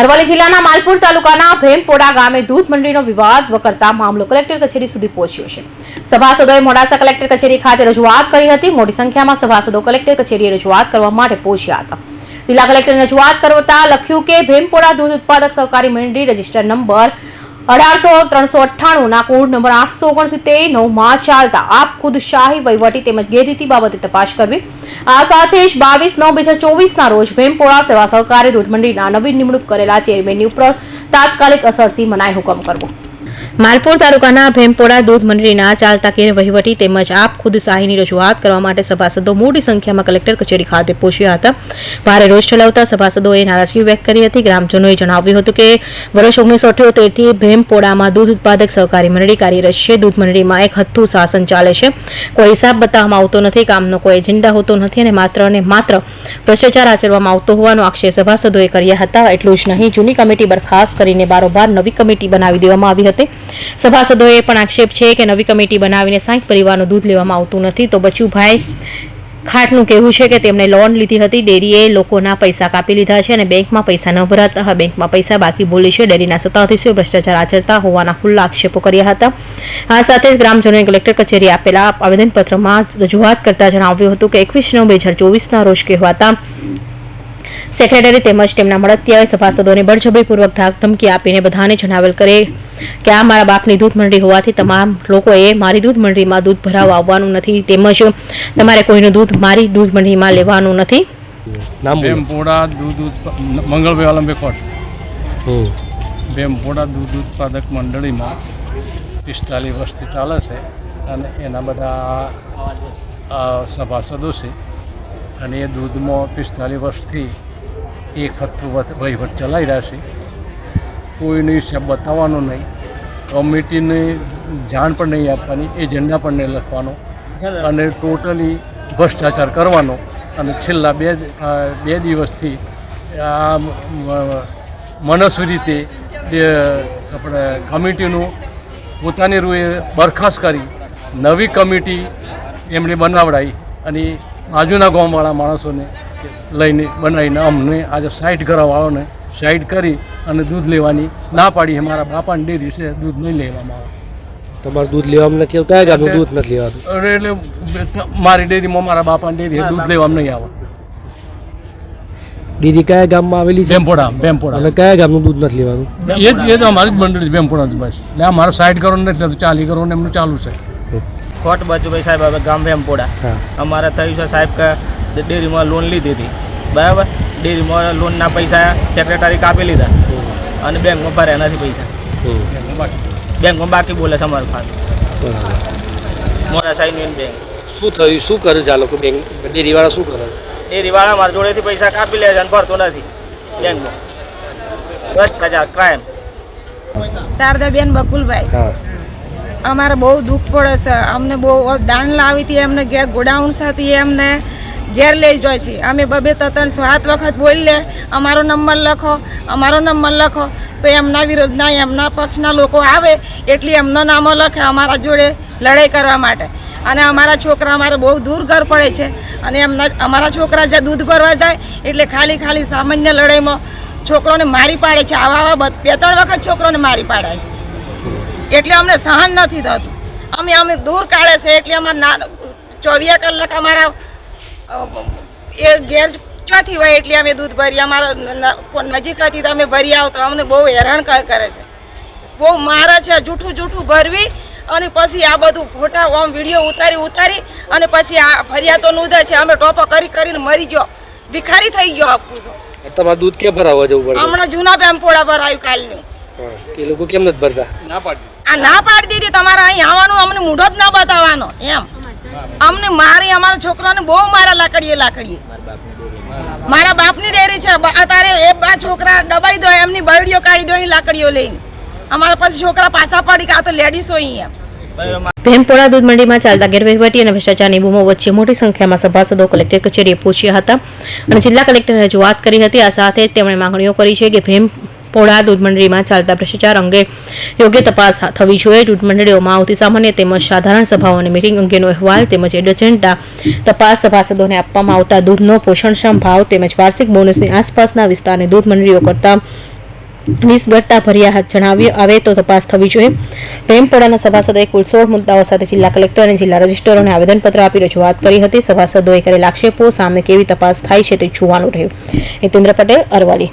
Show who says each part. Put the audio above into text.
Speaker 1: અરવલ્લી જિલ્લાના માલપુર તાલુકાના ભેમપોડા ગામે દૂધ મંડળીનો વિવાદ વકરતા મામલો કલેક્ટર કચેરી સુધી પહોંચ્યો છે. સભાસદોએ મોડાસા કલેક્ટર કચેરી ખાતે રજૂઆત કરી હતી. મોટી સંખ્યામાં સભાસદો કલેક્ટર કચેરીએ રજૂઆત કરવા માટે પહોંચ્યા હતા. જિલ્લા કલેક્ટરે રજૂઆત કરતા લખ્યું કે ભેમપોડા દૂધ ઉત્પાદક સહકારી મંડળી રજિસ્ટર નંબર અઢારસો, ત્રણસો અઠ્ઠાણુંના કોડ નંબર આઠસો ઓગણસિત્તેર નવમાં ચાલતા આપ ખુદ વહીવટી તેમજ ગેરરીતિ બાબતે તપાસ કરવી. આ સાથે જ બાવીસ નવ બે હજાર ચોવીસના રોજ ભીમપોળા સેવા સહકારી દૂધ મંડળીના નિમણૂક કરેલા ચેરમેનની ઉપર તાત્કાલિક અસરથી મનાઈ હુકમ કરવો. માલપુર તાલુકાના ભેમપોડા દૂધ મંડળીના ચાલતા કેર વહીવટી તેમજ આપ ખુદ શાહીની રજૂઆત કરવા માટે સભાસદો મોટી સંખ્યામાં કલેક્ટર કચેરી ખાતે પહોંચ્યા હતા. ભારે રોષ ચલાવતા સભાસદોએ નારાજગી વ્યક્ત કરી હતી. ગ્રામજનોએ જણાવ્યું હતું કે, વર્ષ ઓગણીસો અઠ્યોતેરથી ભેમપોડામાં દૂધ ઉત્પાદક સહકારી મંડળી કાર્યરત છે. દૂધ મંડળીમાં એક હથ્થું શાસન ચાલે છે. કોઈ હિસાબ બતાવવામાં આવતો નથી. કામનો કોઈ એજન્ડા હોતો નથી અને માત્ર અને માત્ર ભ્રષ્ટાચાર આચરવામાં આવતો હોવાનો આક્ષેપ સભાસદોએ કર્યા હતા. એટલું જ નહીં, જૂની કમિટી બરખાસ્ત કરીને બારોબાર નવી કમિટી બનાવી દેવામાં આવી હતી. સભાસદોએ પણ આક્ષેપ છે કે નવી કમિટી બનાવીને સાઠ પરિવારનું દૂધ લેવામાં આવતું નથી. તો બચુભાઈ ખાટનું કહેવું છે કે તેમણે લોન લીધી હતી, ડેરીએ લોકોના પૈસા કાપી લીધા છે અને બેંકમાં પૈસા ન ભરાતા. બેંકમાં પૈસા બાકી બોલી છે. ડેરીના સત્તાધીશો ભ્રષ્ટાચાર આચરતા હોવાના ખુલ્લા આક્ષેપો કર્યા હતા. આ સાથે જ ગ્રામજનોએ કલેક્ટર કચેરી આપેલા આવેદનપત્રમાં રજૂઆત કરતા જણાવ્યું હતું કે એકવીસ નવ બે હજાર ચોવીસના રોજ કહેવાતા સેક્રેટરી તેમજ તેમના મળતિયાએ સભાસદોને બળજબરીપૂર્વક ધાક ધમકી આપીને બધાને જણાવેલ કરે કે આ મારા બાપની દૂધ મંડળી હોવાથી તમામ લોકોએ મારી દૂધ મંડળીમાં દૂધ ભરાવવા આવવાનું નથી તેમજ તમારે કોઈનું દૂધ મારી દૂધ મંડળીમાં લેવાનું નથી.
Speaker 2: નામ
Speaker 3: દૂધ મંગળભાઈ કોટ. દૂધ ઉત્પાદક મંડળીમાં પિસ્તાલીસ વર્ષથી ચાલે છે અને એના બધા સભાસદો છે અને એ દૂધમાં પિસ્તાલીસ વર્ષથી હથ્થું વધ- વહીવટ ચલાવી રહ્યા છે. કોઈને હિસાબ બતાવવાનો નહીં. કમિટીને જાણ પણ નહીં આપવાની એજન્ડા પણ નહીં લખવાનો અને ટોટલી ભ્રષ્ટાચાર કરવાનો. અને છેલ્લા બે બે દિવસથી આ મ- મનસ્વી રીતે આપણે કમિટીનું પોતાની રૂએ બરખાસ્ત કરી નવી કમિટી એમણે બનાવડાવી અને બાજુના ગામવાળા માણસોને લઈને બનાવીને અમને આજે સાઈડ ઘરવાળાઓને સાઈડ કરી અને દૂધ લેવાની ના પાડી. મારા બાપાને ડેરી છે દૂધ નહીં લેવામાં આવે.
Speaker 2: તમારું દૂધ લેવામાં નથી આવતું કયા ગામનું દૂધ નથી લેવાતું
Speaker 3: એટલે મારી ડેરીમાં મારા બાપાની ડેરી દૂધ લેવામાં નહીં આવે.
Speaker 2: ડેરી કયા ગામમાં આવેલી છે?
Speaker 3: બેમપોડા બેમપોડા
Speaker 2: અને કયા ગામનું દૂધ નથી લેવાનું?
Speaker 3: એ જ એ તો અમારી જ મંડળી છે બેમપોડા બસ. એટલે આ મારો સાઈડ કરવાનું નથી લેતું ચાલી કરવાનું એમનું ચાલુ છે.
Speaker 4: ખોટ બચુભાઈ સાહેબ હવે ગામ વેમપોડા. અમારે થયું છે સાહેબ કે ડેરીમાં લોન લીધી હતી. બરાબર? ડેરીમાં લોનના પૈસા સેક્રેટરી કાપી લીધા. અને બેંકમાં ભર્યા નથી પૈસા. બેંકમાં બાકી બોલે છે અમારું ખાતું
Speaker 2: બરાબર.
Speaker 4: મોટા સાહેબની બેંક
Speaker 2: શું થયું? શું કરે છે આ લોકો બેંક ડેરીવાળા શું કરે?
Speaker 4: ડેરીવાળા મારા જોડેથી પૈસા કાપી લે છે અને ભરતો નથી બેંકમાં. ભ્રષ્ટાચાર ક્રાઇમ
Speaker 5: શારદાબેન બકુલભાઈ. અમારે બહુ દુઃખ પડે છે. અમને બહુ દાંડ લાવી હતી એમને, ઘેર ગોડાઉન સાથે એમને. ઘેર લઈ જાય છે. અમે બબે ત્રણ સાત વખત લે, અમારો નંબર લખો, અમારો નંબર લખો. તો એમના વિરોધના એમના પક્ષના લોકો આવે એટલે એમનો નામો લખે અમારા જોડે લડાઈ કરવા માટે. અને અમારા છોકરા અમારે બહુ દૂર ઘર પડે છે. અને એમના, અમારા છોકરા જે દૂધ ભરવા જાય એટલે ખાલી ખાલી સામાન્ય લડાઈમાં છોકરોને મારી પાડે છે. આવા આવા બે ત્રણ વખત છોકરોને મારી પાડે છે. એટલે અમને સહન નથી થતું. અમે અમે દૂર કાઢે છે એટલે અમારે ના ચોવીસ કલાક અમારા એ ગેર ચોથી હોય એટલે અમે દૂધ ભરીએ. અમારા ન- ન- નજીક હતી તો અમે ભરી આવતો. અમને બહુ હેરાન કરે છે. બહુ મારે છે જૂઠું જૂઠું ભરવી અને પછી આ બધું ફોટા ઓમ વીડિયો ઉતારી ઉતારી અને પછી આ ફરિયાદો નોંધે છે. અમે ટોપો કરી કરીને મરી ગયો. ભિખારી થઈ ગયો આપું છું
Speaker 2: તમારે દૂધ કે ભરાવવા જવું પડે
Speaker 5: હમણાં જૂના બેમ પર આવ્યું કાલનું.
Speaker 2: એ લોકો કેમ નથી ભરતા?
Speaker 5: આ ના પાડી દીધી. તમારે અહીં આવવાનું, અમને મૂઢો જ ના બતાવવાનો. એમ. અમને મારી, અમારા છોકરાને બહુ મારા લાકડીએ લાકડીએ. મારા બાપની ડેરી છે. અત્યારે એ બા છોકરા દબાઈ દો, એમની બરડીઓ કાઢી દો લાકડીઓ લઈને. અમારા પછી છોકરા પાછા પડી આ તો લેડીઝ હોય એમ
Speaker 1: ભેમપોડા દૂધ મંડીમાં ચાલતા ગેરવહીવટી અને ભ્રષ્ટાચારની બૂમો વચ્ચે મોટી સંખ્યામાં સભાસદો, કલેક્ટર કચેરીએ પહોંચ્યા હતા. અને જિલ્લા કલેક્ટરે રજૂઆત કરી હતી. આ સાથે તેમણે માંગણીઓ કરી છે કે ભેમપોડા દૂધ મંડળીમાં ચાલતા ભ્રષ્ટાચાર અંગે યોગ્ય તપાસ થવી જોઈએ. દૂધ મંડળીઓમાં આવતી સામાન્ય તેમજ સાધારણ સભાઓ અને મિટિંગ અંગેનો અહેવાલ તેમજ એજન્ડા, તપાસ સભાસદોને આપવામાં આવતા દૂધનો પોષણક્ષમ ભાવ તેમજ વાર્ષિક બોનસની આસપાસના વિસ્તારની દૂધ મંડળીઓ કરતા નિષ્ગળતા ભર્યા જણાવ્યું. આવે તો તપાસ થવી જોઈએ. પ્રેમપોળાના સભાસદોએ કુલ સોળ મુદ્દાઓ સાથે જિલ્લા કલેક્ટર અને જિલ્લા રજિસ્ટરોને આવેદનપત્ર આપી રજૂઆત કરી હતી. સભાસદોએ કરેલા આક્ષેપો સામે કેવી તપાસ થાય છે તે જોવાનું રહ્યું. હિતેન્દ્ર પટેલ અરવાલી